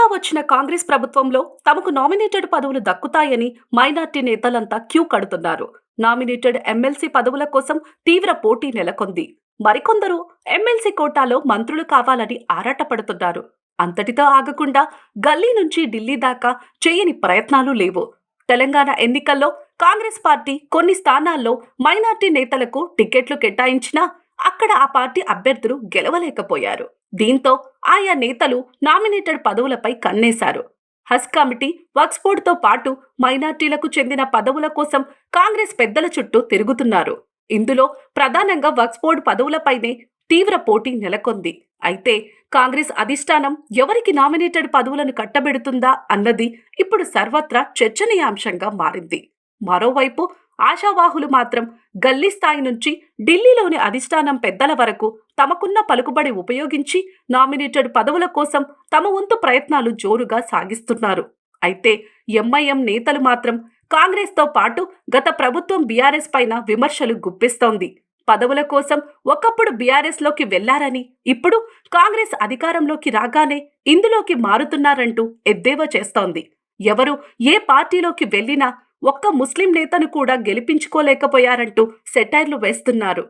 కొత్తగా వచ్చిన కాంగ్రెస్ ప్రభుత్వంలో తమకు నామినేటెడ్ పదవులు దక్కుతాయని మైనార్టీ నేతలంతా క్యూ కడుతున్నారు. నామినేటెడ్ ఎమ్మెల్సీ పదవుల కోసం తీవ్ర పోటీ నెలకొంది. మరికొందరు ఎమ్మెల్సీ కోటాలో మంత్రులు కావాలని ఆరాటపడుతున్నారు. అంతటితో ఆగకుండా గల్లీ నుంచి ఢిల్లీ దాకా చేయని ప్రయత్నాలు లేవు. తెలంగాణ ఎన్నికల్లో కాంగ్రెస్ పార్టీ కొన్ని స్థానాల్లో మైనార్టీ నేతలకు టికెట్లు కేటాయించినా అక్కడ ఆ పార్టీ అభ్యర్థులు గెలవలేకపోయారు. దీంతో ఆయా నేతలు నామినేటెడ్ పదవులపై కన్నేశారు. హస్ కమిటీ వక్స్ఫోర్డ్తో పాటు మైనార్టీలకు చెందిన పదవుల కోసం కాంగ్రెస్ పెద్దల చుట్టూ తిరుగుతున్నారు. ఇందులో ప్రధానంగా వక్స్ఫోర్డ్ పదవులపైనే తీవ్ర పోటీ నెలకొంది. అయితే కాంగ్రెస్ అధిష్టానం ఎవరికి నామినేటెడ్ పదవులను కట్టబెడుతుందా అన్నది ఇప్పుడు సర్వత్రా చర్చనీయాంశంగా మారింది. మరోవైపు ఆశావాహులు మాత్రం గల్లీ స్థాయి నుంచి ఢిల్లీలోని అధిష్టానం పెద్దల వరకు తమకున్న పలుకుబడి ఉపయోగించి నామినేటెడ్ పదవుల కోసం తమ వంతు ప్రయత్నాలు జోరుగా సాగిస్తున్నారు. అయితే ఎంఐఎం నేతలు మాత్రం కాంగ్రెస్తో పాటు గత ప్రభుత్వం బీఆర్ఎస్ పైన విమర్శలు గుప్పిస్తోంది. పదవుల కోసం ఒకప్పుడు బీఆర్ఎస్లోకి వెళ్ళారని ఇప్పుడు కాంగ్రెస్ అధికారంలోకి రాగానే ఇందులోకి మారుతున్నారంటూ ఎద్దేవా చేస్తోంది. ఎవరు ఏ పార్టీలోకి వెళ్ళినా ఒక్క ముస్లిం నేతను కూడా గెలిపించుకోలేకపోయారంటూ సెటైర్లు వేస్తున్నారు.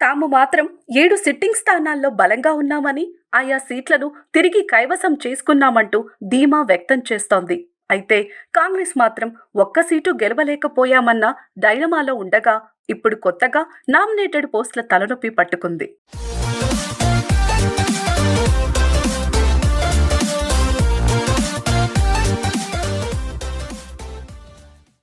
తాము మాత్రం ఏడు సిట్టింగ్ స్థానాల్లో బలంగా ఉన్నామని ఆయా సీట్లను తిరిగి కైవసం చేసుకున్నామంటూ ధీమా వ్యక్తం చేస్తోంది. అయితే కాంగ్రెస్ మాత్రం ఒక్క సీటు గెలవలేకపోయామన్న డైలమాలో ఉండగా ఇప్పుడు కొత్తగా నామినేటెడ్ పోస్టుల తలనొప్పి పట్టుకుంది.